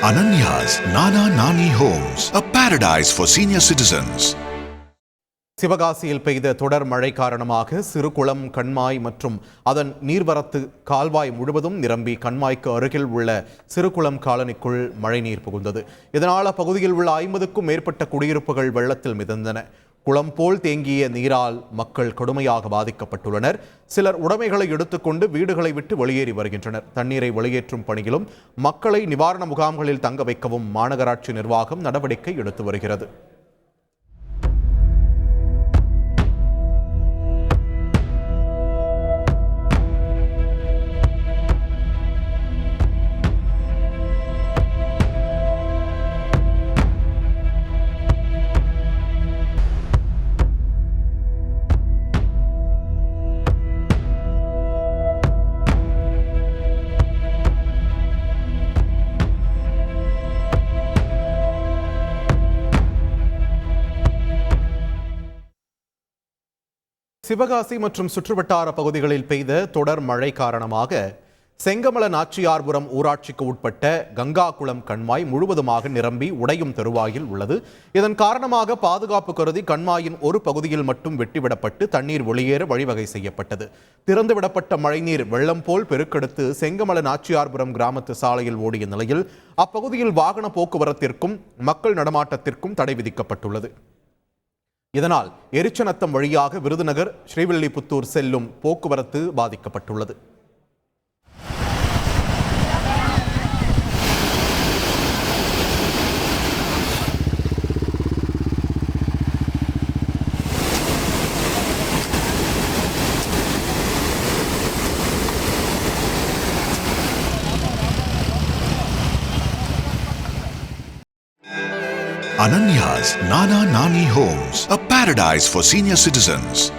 Ananya's Nana Nani Homes, a paradise for senior citizens. சிவகாசியில் பெய்த தொடர் மழை காரணமாக சிறுகுளம் கண்மாய் மற்றும் அதன் நீர்வரத்து கால்வாய் முழுவதும் நிரம்பி கண்மாய்க்கு அருகில் உள்ள சிறுகுளம் காலனிக்குள் மழைநீர் புகுந்தது இதனால் அப்பகுதியில் உள்ள ஐம்பதுக்கும் மேற்பட்ட குடியிருப்புகள் வெள்ளத்தில் மிதந்தன குளம் போல் தேங்கிய நீரால் மக்கள் கடுமையாக பாதிக்கப்பட்டுள்ளனர். சிலர் உடைமைகளை எடுத்துக்கொண்டு வீடுகளை விட்டு வெளியேறி வருகின்றனர். தண்ணீரை வெளியேற்றும் பணியிலும் மக்களை நிவாரண முகாம்களில் தங்க வைக்கவும் மாநகராட்சி நிர்வாகம் நடவடிக்கை எடுத்து வருகிறது. சிவகாசி மற்றும் சுற்றுவட்டார பகுதிகளில் பெய்த தொடர் மழை காரணமாக செங்கமல நாச்சியார்புரம் ஊராட்சிக்கு உட்பட்ட கங்காகுளம் கண்மாய் முழுவதுமாக நிரம்பி உடையும் தருவாயில் உள்ளது. இதன் காரணமாக பாதுகாப்பு கருதி கண்மாயின் ஒரு பகுதியில் மட்டும் வெட்டிவிடப்பட்டு தண்ணீர் வெளியேற வழிவகை செய்யப்பட்டது. திறந்துவிடப்பட்ட மழைநீர் வெள்ளம் போல் பெருக்கெடுத்து செங்கமல நாச்சியார்புரம் கிராமத்து சாலையில் ஓடிய நிலையில் அப்பகுதியில் வாகன போக்குவரத்திற்கும் மக்கள் நடமாட்டத்திற்கும் தடை விதிக்கப்பட்டுள்ளது. இதனால் எரிச்சநத்தம் வழியாக விருதுநகர் ஸ்ரீவில்லிபுத்தூர் செல்லும் போக்குவரத்து பாதிக்கப்பட்டுள்ளது. Ananya's Nana Nani Homes, a paradise for senior citizens.